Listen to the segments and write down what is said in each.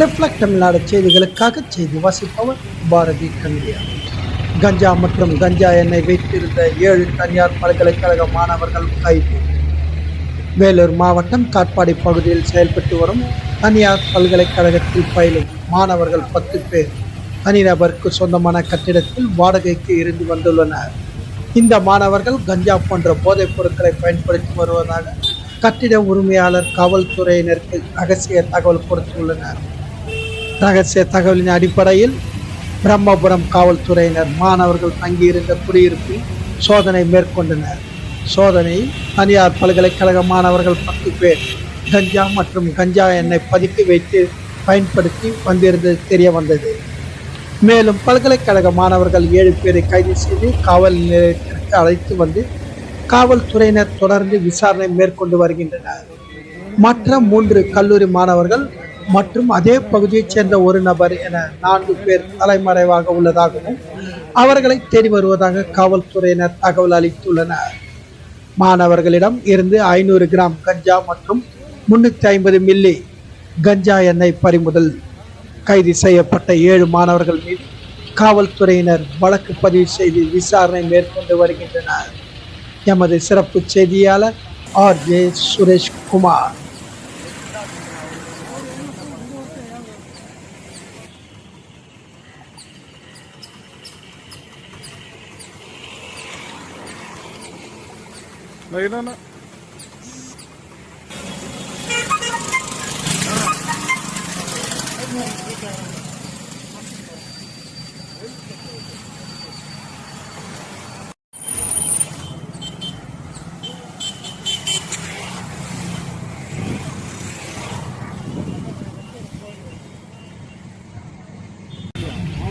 Reflect Tamil Nadu செய்திகளுக்காக செய்தி வாசிப்பவர் பாரதி கண்டியா கஞ்சா மற்றும் கஞ்சா எண்ணெய் வைத்திருந்த ஏழு தனியார் பல்கலைக்கழக மாணவர்கள் கைது. வேலூர் மாவட்டம் காட்பாடி பகுதியில் செயல்பட்டு வரும் தனியார் பல்கலைக்கழகத்தில் பயிலும் மாணவர்கள் பத்து பேர். தனிநபருக்கு சொந்தமான கட்டிடத்தில் வாடகைக்கு இருந்து வந்துள்ளனர். இந்த மாணவர்கள் கஞ்சா போன்ற போதைப் பொருட்களை பயன்படுத்தி வருவதாக கட்டிட உரிமையாளர் காவல்துறையினருக்கு ரகசிய தகவல் கொடுத்துள்ளனர். ரகசிய தகவலின் அடிப்படையில் பிரம்மபுரம் காவல்துறையினர் மாணவர்கள் தங்கியிருந்த குடியிருப்பில் சோதனை மேற்கொண்டனர். சோதனை தனியார் பல்கலைக்கழக மாணவர்கள் பத்து பேர் கஞ்சா மற்றும் கஞ்சா எண்ணெய் பதுக்கி வைத்து பயன்படுத்தி வந்திருந்தது தெரிய வந்தது. மேலும் பல்கலைக்கழக மாணவர்கள் ஏழு பேரை கைது செய்து காவல் நிலையத்திற்கு அழைத்து வந்து காவல்துறையினர் தொடர்ந்து விசாரணை மேற்கொண்டு வருகின்றனர். மற்ற மூன்று கல்லூரி மாணவர்கள் மற்றும் அதே பகுதியைச் சேர்ந்த ஒரு நபர் என நான்கு பேர் தலைமறைவாக உள்ளதாகவும் அவர்களை தேடி வருவதாக காவல்துறையினர் தகவல் அளித்துள்ளனர். மாணவர்களிடம் இருந்து ஐநூறு கிராம் கஞ்சா மற்றும் முன்னூற்றி ஐம்பது மில்லி கஞ்சா எண்ணெய் பறிமுதல் கைது செய்யப்பட்ட ஏழு மாணவர்கள் மீது காவல்துறையினர் வழக்கு பதிவு செய்து விசாரணை மேற்கொண்டு வருகின்றனர். எமது சிறப்பு செய்தியாளர் R J Sureshkumar. Đây nó nó. Hãy subscribe cho kênh Ghiền Mì Gõ Để không bỏ lỡ những video hấp dẫn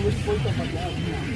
muito bom então, tá trabalhar.